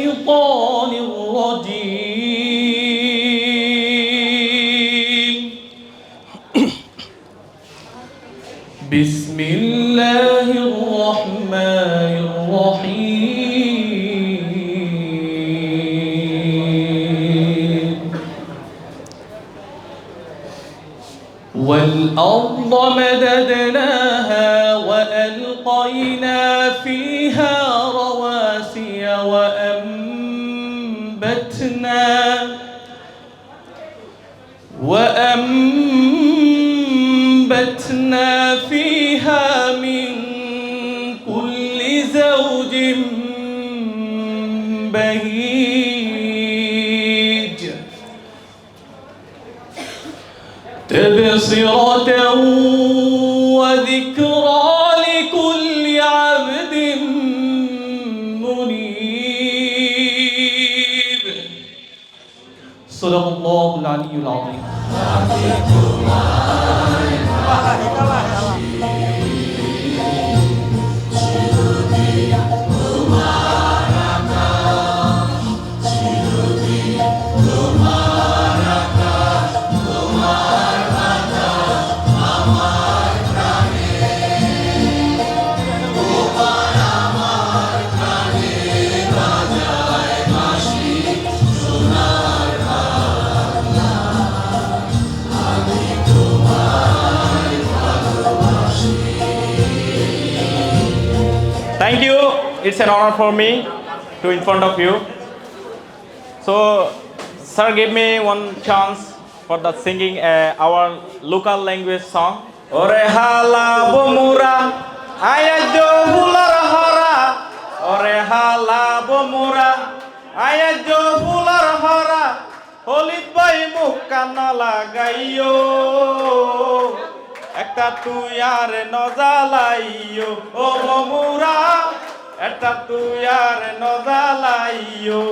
الشيطان الرجيم. بسم الله الرحمن الرحيم. والأرض مددناها وألقينا فيها وأنبتنا وأنبتنا فيها من كل زوج بهيج. تبصرة ร้องไหม It's an honor for me to in front of you. So, sir gave me one chance for the singing uh, our local language song. Ore hala bomura ayajo bular hara. Ore hala bomura ayajo bular hara. হলিত ভাই মুখ কান্না লাগাইও একটা তুই আর নজালাইও ও মমুরা একটা তুই আর নজালাইও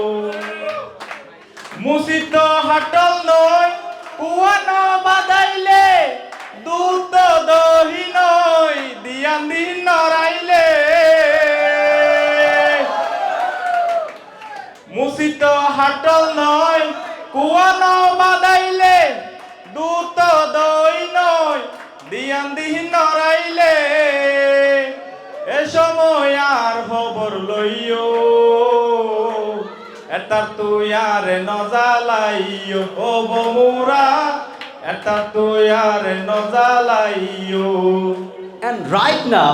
মুসিত হাটল নয় কুয়ানো বাদাইলে দুধ দহি নয় দিয়ান দিন নরাইলে মুসিত হাটল নয় কুয়ানো বাদাইলে দুধ দই নয় দিয়ান দিন আর নজালাইও ও বমুরা এটা তুই আর নজালাইও And right now,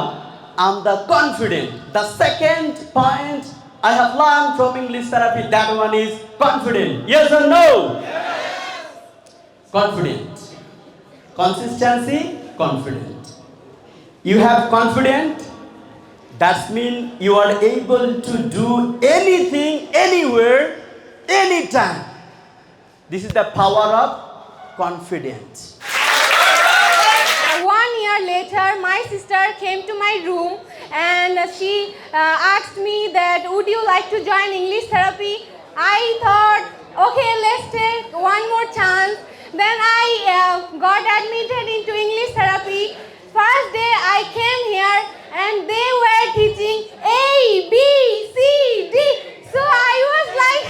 I'm the confident. The second point I have learned from English therapy, that one is confident. Yes or no? Confident. Consistency, confident. You have confident, that means you are able to do anything, anywhere, anytime. This is the power of confidence. One year later, my sister came to my room and she uh, asked me that would you like to join English therapy? I thought, okay, let's take one more chance. Then I uh, got admitted into English therapy. First day I came here and they were teaching A, B, C, D. So I was like,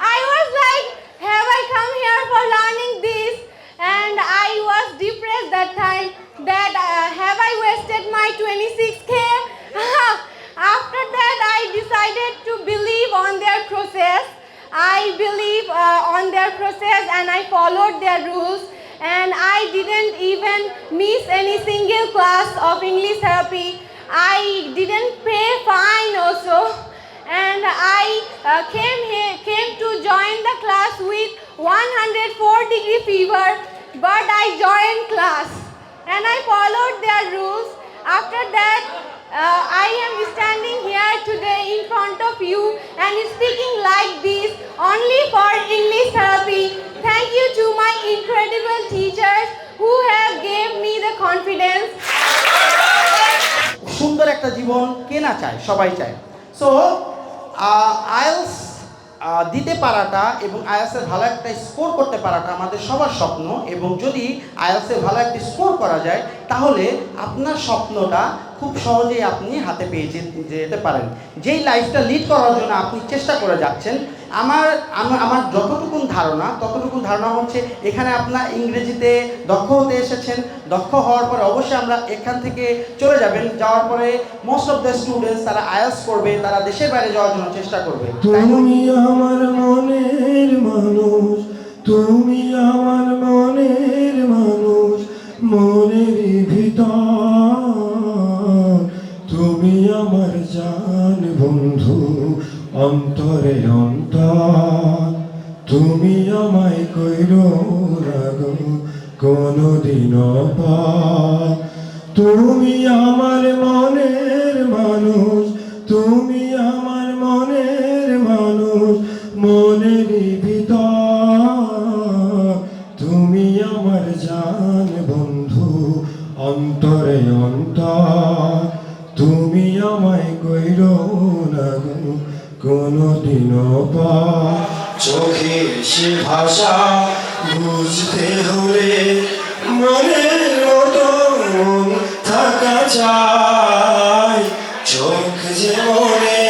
I was like, have I come here for learning this? And I was depressed that time that uh, have I wasted my 26k? After that, I decided to believe on their process. I believe uh, on their and I followed their rules. And I didn't even miss any single class of English therapy. I didn't pay fine also and I uh, came here came to join the class with 104 degree fever but I joined class and I followed their rules after that I am standing here today in front of you and speaking like this only for English therapy thank you to my incredible teachers who have gave me the confidence সুন্দর একটা জীবন কে না চায় সবাই চায় so আইলস দিতে পারাটা এবং আইএলসের ভালো একটা স্কোর করতে পারাটা আমাদের সবার স্বপ্ন এবং যদি আইএলসে ভালো একটা স্কোর করা যায় তাহলে আপনার স্বপ্নটা খুব সহজেই আপনি হাতে পেয়ে যেতে পারেন। যেই লাইফটা লিড করার জন্য আপনি চেষ্টা করে যাচ্ছেন, আমার আমার যতটুকুন ধারণা, ততটুকুন ধারণা হচ্ছে এখানে আপনার ইংরেজিতে দক্ষ হতে এসেছেন। দক্ষ হওয়ার পরে অবশ্যই আমরা এখান থেকে চলে যাবেন। যাওয়ার পরে মোস্ট অফ দ্য স্টুডেন্টস তারা আয়াস করবে, তারা দেশের বাইরে যাওয়ার জন্য চেষ্টা করবে। তুমি আমার মনের মানুষ, তুমি আমার মনের মানুষ মনের ভিতর। তুমি আমার জান বন্ধু অন্তরে অন্তর। তুমি আমায় কইর রাগ কোনদিন দিন তুমি আমার মনের মানুষ, তুমি কোনদিন পা চোখে সে ভাষা বুঝতে হলে মনের মতো থাকা চাই। চোখ যে মনে